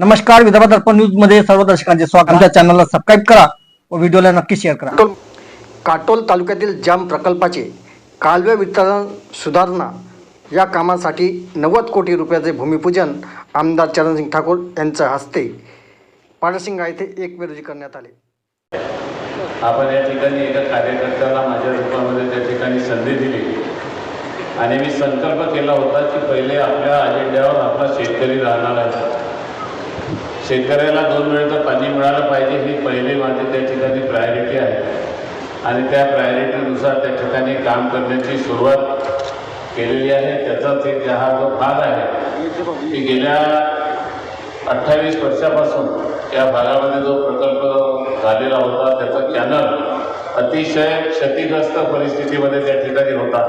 नमस्कार विदर्भ दर्पण न्यूजमध्ये सर्व दर्शकांचे स्वागत. आमच्या चॅनलला सबस्क्राईब करा व व्हिडिओला नक्की शेअर करा. काटोल तालुक्यातील जाम प्रकल्पाचे कालवे वितरण सुधारणा या कामासाठी नव्वद कोटी रुपयाचे भूमिपूजन आमदार चरणसिंग ठाकूर यांच्या हस्ते पाडसिंगा येथे एक रोजी करण्यात आले. आपण या ठिकाणी एका कार्यकर्त्याला माझ्या रूपामध्ये त्या ठिकाणी संधी दिली. आणि मी संकल्प केला होता की पहिले आपल्या अजेंड्यावर आपला शेतकरी राहणार आहे. शेतकऱ्याला दोन वेळेचं पाणी मिळालं पाहिजे ही पहिली माझी त्या ठिकाणी प्रायोरिटी आहे. आणि त्या प्रायोरिटीनुसार त्या ठिकाणी काम करण्याची सुरुवात केलेली आहे. त्याचाच एक हा जो भाग आहे की गेल्या अठ्ठावीस वर्षापासून या भागामध्ये जो प्रकल्प झालेला होता त्याचा कॅनल अतिशय क्षतिग्रस्त परिस्थितीमध्ये त्या ठिकाणी होता.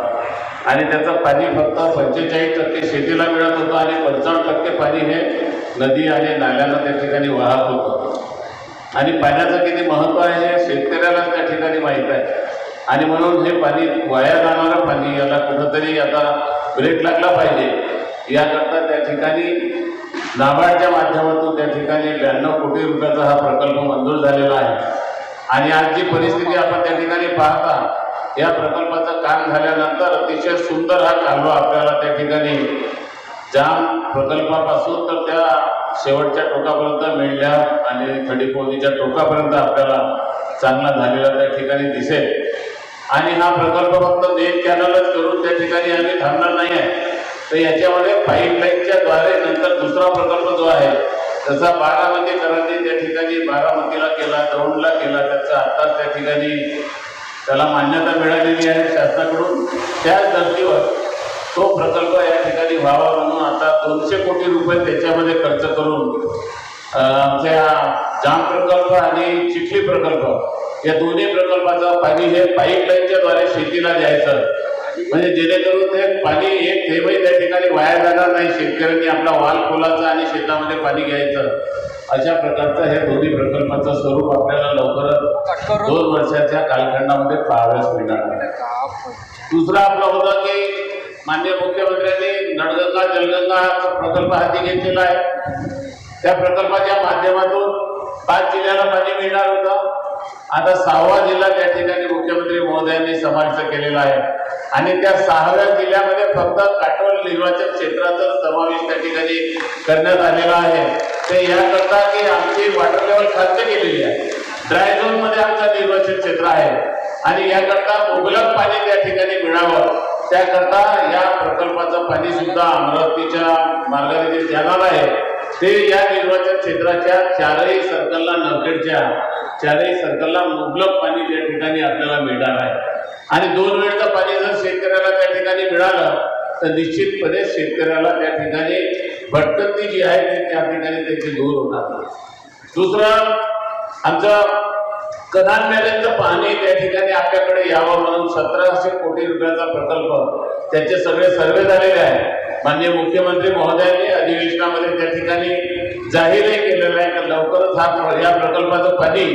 आणि त्याचं पाणी फक्त पंचेचाळीस टक्के शेतीला मिळत होतं आणि पंचावन्न टक्के पाणी हे नदी आणि नाल्यांना त्या ठिकाणी वाहत होतं. आणि पाण्याचं किती महत्त्व आहे हे शेतकऱ्यालाच त्या ठिकाणी माहीत आहे. आणि म्हणून हे पाणी वाया जाणारं पाणी याला कुठंतरी आता ब्रेक लागला पाहिजे. याकरता त्या ठिकाणी नाबार्डच्या माध्यमातून त्या ठिकाणी ब्याण्णव कोटी रुपयाचा हा प्रकल्प मंजूर झालेला आहे. आणि आज जी परिस्थिती आपण त्या ठिकाणी पाहता या प्रकल्पाचं काम झाल्यानंतर अतिशय सुंदर हा कालवा आपल्याला त्या ठिकाणी जाम प्रकल्पापासून तर त्या शेवटच्या टोकापर्यंत मिळल्या आणि खडीपोलीच्या टोकापर्यंत आपल्याला चांगला झालेला त्या ठिकाणी दिसेल. आणि हा प्रकल्प फक्त मेन कॅनलच करून त्या ठिकाणी आम्ही थांबणार नाही आहे. तर याच्यामध्ये पाईपलाईनच्या द्वारे नंतर दुसरा प्रकल्प जो आहे तसा बारामतीकरांनी त्या ठिकाणी बारामतीला केला दौंडला केला त्याचा आत्ताच त्या ठिकाणी त्याला मान्यता मिळालेली आहे शासनाकडून. त्याच धर्तीवर तो प्रकल्प या ठिकाणी व्हावा म्हणून आता दोनशे कोटी रुपये त्याच्यामध्ये खर्च करून आमच्या जाम प्रकल्प आणि चिखली प्रकल्प या दोन्ही प्रकल्पाचं पाणी हे पाईपलाईनच्या द्वारे शेतीला द्यायचं. म्हणजे जेणेकरून ते पाणी एक थेंबही त्या ठिकाणी वाया जाणार नाही शेतकऱ्यांनी आपला वाल खोलाचा आणि शेतामध्ये पाणी घ्यायचं. अशा प्रकारचं हे दोन्ही प्रकल्पाचं स्वरूप आपल्याला लवकरच दोन वर्षाच्या कालखंडामध्ये पाहाव्यास मिळणार दुसरा आपला होता की माननीय मुख्यमंत्र्यांनी नळगंगा जलगंगा प्रकल्प हाती घेतलेला आहे त्या प्रकल्पाच्या माध्यमातून पाच जिल्ह्याला पाणी मिळणार होतं. आता सहावा जिल्हा त्या ठिकाणी मुख्यमंत्री महोदयांनी समाविष्ट केलेला आहे आणि त्या सहाव्या जिल्ह्यामध्ये फक्त काटोल निर्वाचन क्षेत्राचा समावेश त्या ठिकाणी करण्यात आलेला आहे. ते याकरता की आमची वॉटर लेवल खाते केलेली आहे. ड्राय झोनमध्ये आमचं निर्वाचन क्षेत्र आहे. आणि याकरता मुबलक पाणी त्याकरता या प्रकल्पाचं पाणी सुद्धा अमरावतीच्या मार्गाने जे जाणार आहे ते या निर्वाचन क्षेत्राच्या चारही सर्कलला नवखेडच्या चारही सर्कलला मुबलक पाणी त्या ठिकाणी आपल्याला मिळणार आहे. आणि दोन वेळचं पाणी जर शेतकऱ्याला त्या ठिकाणी मिळालं तर निश्चितपणे शेतकऱ्याला त्या ठिकाणी भटकंती जी आहे ती त्या ठिकाणी त्याची दूर होणार दुसरं आमचं कनान मेल्यांचं पाणी त्या ठिकाणी आपल्याकडे यावं म्हणून सतराशे कोटी रुपयाचा प्रकल्प त्याचे सगळे सर्वे झालेले आहे माननीय मुख्यमंत्री महोदयांनी अधिवेशनामध्ये त्या ठिकाणी जाहीरही केलेलं आहे की लवकरच हा या प्रकल्पाचं पाणी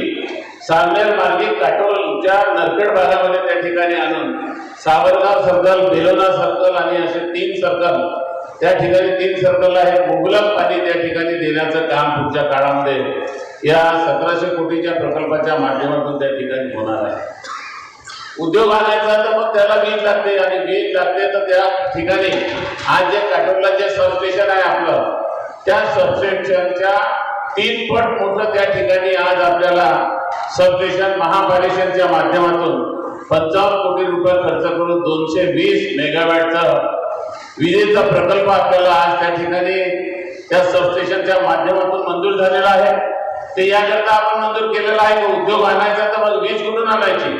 सामनेर मार्गी काटोलच्या नरखेड भागामध्ये त्या ठिकाणी आणून सावरगाव सर्कल बेलोना सर्कल आणि असे तीन सर्कल त्या ठिकाणी तीन सर्कलला हे मुबलक पाणी त्या ठिकाणी देण्याचं काम पुढच्या काळामध्ये या सतराशे कोटीच्या प्रकल्पाच्या माध्यमातून त्या ठिकाणी होणार आहे. उद्योग आणायचा तर मग त्याला वीज लागते आणि वीज लागते तर त्या ठिकाणी आज जे काटोला जे सबस्टेशन आहे आपलं त्या सबस्टेशनच्या तीन पट मोठं त्या ठिकाणी आज आपल्याला सबस्टेशन महापालिकेच्या माध्यमातून पंचावन्न कोटी रुपये खर्च करून दोनशे वीस मेगावॅटचा विजेचा प्रकल्प आपल्याला आज त्या ठिकाणी त्या सबस्टेशनच्या माध्यमातून मंजूर झालेला आहे. ते याकरता आपण मंजूर केलेला आहे की उद्योग आणायचा तर मग वीज कुठून आणायची?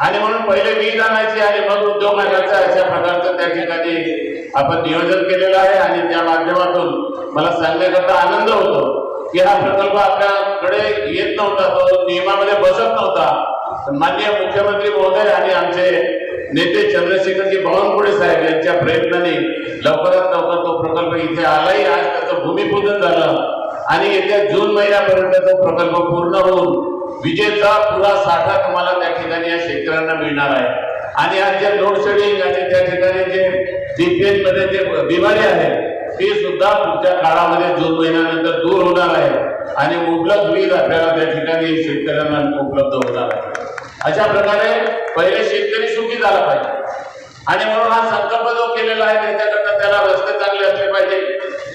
आणि म्हणून पहिले वीज आणायची आणि मग उद्योग आणायचा अशा प्रकारचं त्या ठिकाणी आपण नियोजन केलेलं आहे. आणि त्या माध्यमातून मला सांगण्याकरता आनंद होतो की हा प्रकल्प आपल्याकडे येत नव्हता तो नियमामध्ये बसत नव्हता. माननीय मुख्यमंत्री महोदय आणि आमचे नेते चंद्रशेखरजी बावनकुळे साहेब यांच्या प्रयत्नाने लवकरात लवकर तो प्रकल्प इथे आलाही. आज त्याचं भूमिपूजन झालं. आणि येत्या जून महिन्यापर्यंत तो प्रकल्प पूर्ण होऊन विजेचा पुरा साठा तुम्हाला त्या ठिकाणी या शेतकऱ्यांना मिळणार आहे. आणि आज जे लोडशेडिंग आणि त्या ठिकाणी जे बीपीएलमध्ये जे बिमारी आहे ती सुद्धा पुढच्या काळामध्ये जून महिन्यानंतर दूर होणार आहे. आणि मुबलक वीज आपल्याला त्या ठिकाणी शेतकऱ्यांना उपलब्ध होणार आहे. अशा प्रकारे पहिले शेतकरी सुखी झाला पाहिजे. आणि म्हणून हा संकल्प जो केलेला आहे त्याच्याकरता त्याला रस्ते चांगले असले पाहिजे.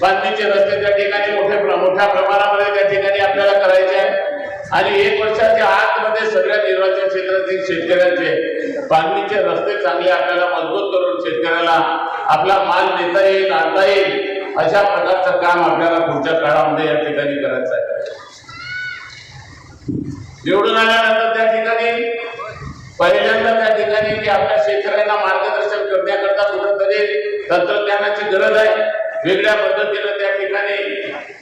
बांधणीचे रस्ते त्या ठिकाणी मोठ्या मोठ्या प्रमाणामध्ये त्या ठिकाणी आपल्याला करायचे आहे आणि एक वर्षाच्या आतमध्ये सगळ्या निर्वाचन क्षेत्रातील शेतकऱ्यांचे बांधणीचे रस्ते चांगले आपल्याला मजबूत करून शेतकऱ्याला आपला माल नेता येईल आणता येईल अशा प्रकारचं काम आपल्याला पुढच्या काळामध्ये या ठिकाणी करायचं आहे. निवडून आल्यानंतर त्या ठिकाणी पहिल्यांदा त्या ठिकाणी की आपल्या शेतकऱ्यांना मार्ग करण्याकरता कुठंतरी तंत्रज्ञानाची गरज आहे. वेगळ्या पद्धतीनं त्या ठिकाणी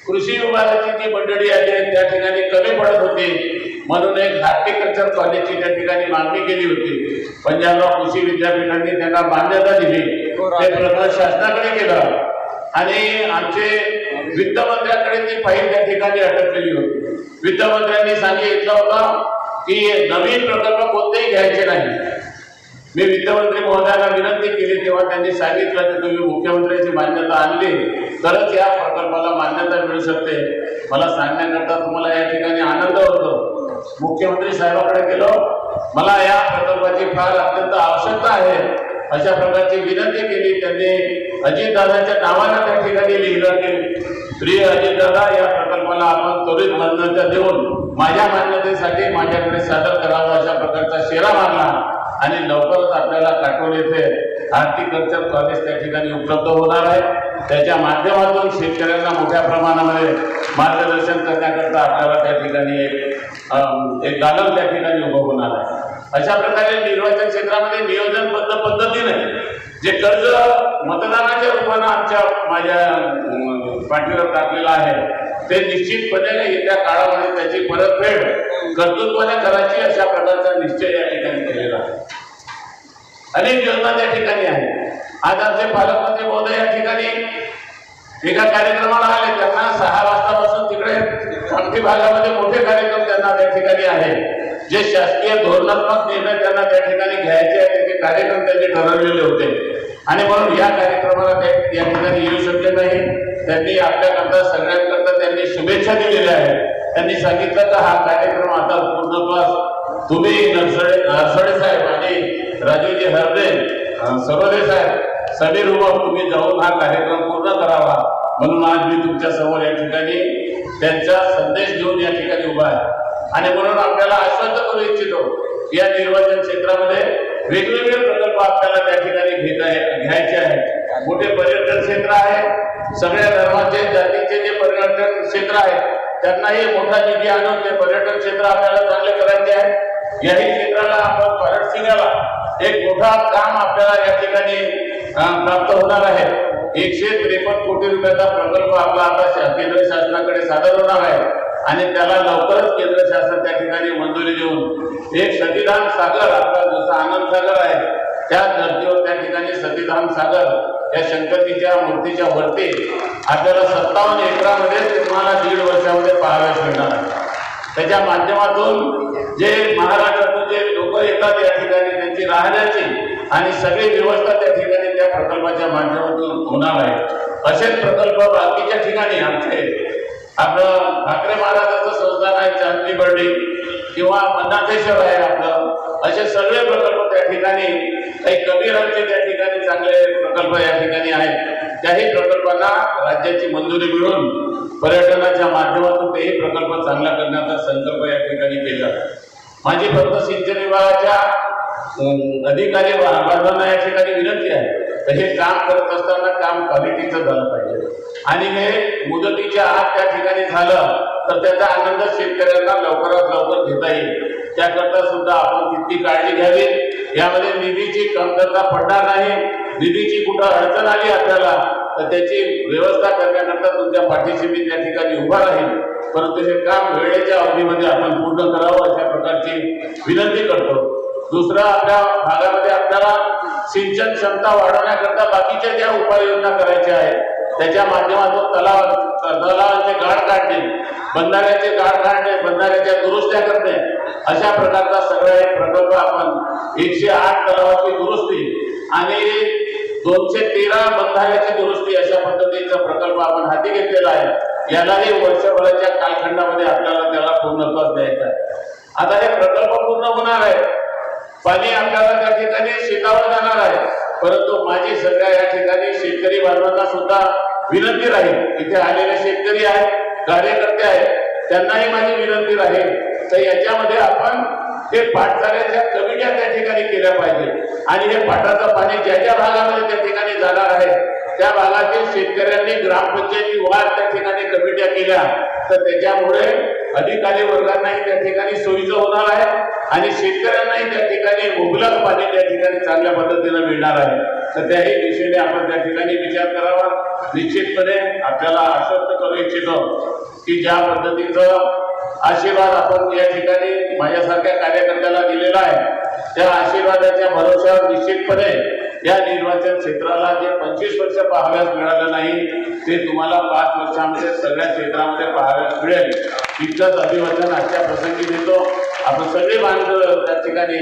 कृषी विभागाची जी मंडळी आहे त्या ठिकाणी कमी पडत होती. म्हणून एक हार्टिकल्चर कॉलेजची त्या ठिकाणी मागणी केली होती. पंजाबराव कृषी विद्यापीठांनी त्यांना मान्यता दिली ते प्रकरण शासनाकडे गेला. आणि आमचे वित्तमंत्र्याकडे ती फाईल त्या ठिकाणी अटकलेली होती. वित्तमंत्र्यांनी सांगितलं होतं की नवीन प्रकल्प कोणतेही घ्यायचे नाही. मी वित्तमंत्री महोदयांना विनंती केली तेव्हा त्यांनी सांगितलं की तुम्ही मुख्यमंत्र्यांची मान्यता आणली तरच या प्रकल्पाला मान्यता मिळू शकते. मला सांगण्याकरता तुम्हाला या ठिकाणी आनंद होतो. मुख्यमंत्री साहेबांकडे गेलो मला या प्रकल्पाची फार अत्यंत आवश्यकता आहे. अशा प्रकारची विनंती केली त्यांनी अजितदादाच्या नावानं त्या ठिकाणी लिहिलं की प्रिय अजितदादा या प्रकल्पाला आपण त्वरित मान्यता देऊन माझ्या मान्यतेसाठी माझ्याकडे सादर करावं अशा प्रकारचा शेरा मारला आणि लवकरच आपल्याला काटोल येथे हार्टिकल्चर कॉलेज त्या ठिकाणी उपलब्ध होणार आहे. त्याच्या माध्यमातून शेतकऱ्यांना मोठ्या प्रमाणामध्ये मार्गदर्शन करण्याकरता आपल्याला त्या ठिकाणी एक एक दालन त्या ठिकाणी उभं होणार आहे. अशा प्रकारे निर्वाचन क्षेत्रामध्ये नियोजनबद्ध पद्धतीने जे कर्ज मतदानाच्या रूपानं आमच्या माझ्या पाठीवर टाकलेलं आहे ते निश्चितपणे येत्या काळामध्ये त्याची परतफेड कर्तृत्वाने करायची अशा प्रकारचा निश्चय या ठिकाणी केलेला आहे. अनेक योजना त्या ठिकाणी आहेत. आज आमचे पालकमंत्री महोदय या ठिकाणी एका कार्यक्रमाला आले. त्यांना सहा वाजतापासून तिकडे आमटी भागामध्ये मोठे कार्यक्रम त्यांना त्या ठिकाणी आहे. जे शासकीय धोरणात्मक निर्णय त्यांना त्या ठिकाणी घ्यायचे आहेत ते कार्यक्रम त्यांनी ठरवलेले होते. आणि म्हणून या कार्यक्रमाला ते या ठिकाणी येऊ शकले नाही. त्यांनी आपल्याकरता सगळ्यांकरता त्यांनी शुभेच्छा दिलेल्या आहेत. त्यांनी सांगितलं तर हा कार्यक्रम आणि हरले सरोदे साहेब. सभेरूप तुम्ही जाऊन हा कार्यक्रम पूर्ण करावा. म्हणून आज मी तुमच्यासमोर या ठिकाणी त्यांचा संदेश घेऊन या ठिकाणी उभा आहे. आणि म्हणून आपल्याला आश्वस्त करू इच्छितो या निर्वाचन क्षेत्रामध्ये वेगवेगळे प्रकल्प आपल्याला त्या ठिकाणी घेता घ्यायचे आहेत. मोठे पर्यटन क्षेत्र आहे. सगळ्या धर्माचे जातीचे जे पर्यटन क्षेत्र आहे त्यांनाही मोठा निधी आणून ते पर्यटन क्षेत्र आपल्याला चांगले करायचे आहे याही क्षेत्राला आपण भारत सिंगाला एक मोठा काम आपल्याला या ठिकाणी प्राप्त होणार आहे. एकशे त्रेपन्न कोटी रुपयाचा प्रकल्प आपला आता केंद्र शासनाकडे सादर होणार आहे. आणि त्याला लवकरच केंद्र शासन त्या ठिकाणी मंजुरी देऊन एक सतीधाम सागर आपला जसा आनंद सागर आहे त्या धर्तीवर त्या ठिकाणी सतीधाम सागर या शंकरजीच्या मूर्तीच्या वरती आपल्याला सत्तावन्न एकरामध्ये तुम्हाला दीड वर्षामध्ये पाहाव्यास मिळणार आहे. त्याच्या माध्यमातून जे महाराष्ट्रातून जे लोक येतात या ठिकाणी त्यांची राहण्याची आणि सगळी व्यवस्था त्या ठिकाणी त्या प्रकल्पाच्या माध्यमातून होणार आहे. असेच प्रकल्प बाकीच्या ठिकाणी आमचे आपलं ठाकरे महाराजांचं संस्थान आहे चांदली बर्डी किंवा मन्नाथेश्वर आहे आपलं. असे सगळे प्रकल्प त्या ठिकाणी काही कबीरांचे त्या ठिकाणी चांगले प्रकल्प या ठिकाणी आहेत. त्याही प्रकल्पांना राज्याची मंजुरी मिळून पर्यटनाच्या माध्यमातून तेही प्रकल्प चांगला करण्याचा संकल्प या ठिकाणी केला. माझी फक्त सिंचन विभागाच्या अधिकारी बांधवांना या ठिकाणी विनंती आहे. तर हे काम करत असताना काम क्वालिटीचं झालं पाहिजे. आणि हे मुदतीच्या आत त्या ठिकाणी झालं तर त्याचा आनंद शेतकऱ्यांना लवकरात लवकर घेता येईल. त्याकरता सुद्धा आपण तितकी काळजी घ्यावी. यामध्ये निधीची कमतरता पडणार नाही. निधीची कुठं अडचण आली आपल्याला तर त्याची व्यवस्था करण्याकरता तुमच्या पाठीशी मी त्या ठिकाणी उभा राहील परंतु हे काम वेळेच्या अवधीमध्ये आपण पूर्ण करावं अशा प्रकारची विनंती करतो. दुसरं आपल्या भागामध्ये आपल्याला सिंचन क्षमता वाढवण्याकरता बाकीच्या ज्या उपाययोजना करायच्या आहेत त्याच्या माध्यमातून तलाव तलावांचे गाळ काढणे बंधाऱ्याचे गाळ काढणे बंधाऱ्याच्या दुरुस्त्या करणे अशा प्रकारचा सगळा एक प्रकल्प आपण एकशे आठ तलावाची दुरुस्ती आणि दोनशे तेरा बंधाऱ्याची दुरुस्ती अशा पद्धतीचा प्रकल्प आपण हाती घेतलेला आहे. यालाही वर्षभराच्या कालखंडामध्ये आपल्याला त्याला पूर्णत्वास द्यायचा आहे. आता हे प्रकल्प पूर्ण होणार आहे. पाणी आपल्याला त्या ठिकाणी शेतावर जाणार आहे. परंतु माझी सगळ्या या ठिकाणी शेतकरी बांधवांना सुद्धा विनंती राहील. इथे आलेले शेतकरी आहेत कार्यकर्ते आहेत त्यांनाही माझी विनंती राहील. तर याच्यामध्ये आपण हे पाटसाऱ्याच्या कमिट्या त्या ठिकाणी केल्या पाहिजे आणि हे पाटाचं पाणी ज्या ज्या भागामध्ये त्या ठिकाणी जाणार आहे त्या भागातील शेतकऱ्यांनी ग्रामपंचायती वाद त्या ठिकाणी कमिट्या केल्या. तर त्याच्यामुळे अधिकारी वर्गांनाही त्या ठिकाणी सोयीचं होणार आहे आणि शेतकऱ्यांनाही त्या ठिकाणी मुबलक पाणी त्या ठिकाणी चांगल्या पद्धतीनं मिळणार आहे. तर त्याही दिशेने आपण त्या ठिकाणी विचार करावा. निश्चितपणे आपल्याला आश्वस्त करू इच्छितो की ज्या पद्धतीचं आशीर्वाद आपण या ठिकाणी माझ्यासारख्या कार्यकर्त्याला दिलेला आहे त्या आशीर्वादाच्या भरोश्यावर निश्चितपणे या निर्वाचन क्षेत्राला जे पंचवीस वर्ष पाहाव्यास मिळालं नाही ते तुम्हाला पाच वर्षामध्ये सगळ्या क्षेत्रामध्ये पाहाव्यास मिळेल. इतकंच अभिवादन आजच्या प्रसंगी देतो. आपण सगळे बांधव त्या ठिकाणी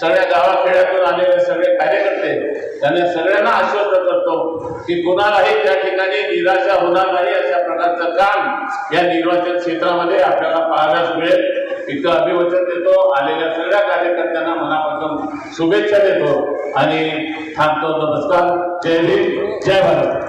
सगळ्या गावाखेड्यातून आलेले सगळे कार्यकर्ते त्यांना सगळ्यांना आश्वस्त करतो की कुणालाही त्या ठिकाणी निराशा होणार नाही अशा प्रकारचं काम या निर्वाचन क्षेत्रामध्ये आपल्याला पाहाव्यास मिळेल. इतकं अभिवचन देतो. आलेल्या सगळ्या कार्यकर्त्यांना मनापासून शुभेच्छा देतो. आणि थांबतो. नमस्कार. जय हिंद. जय भारत.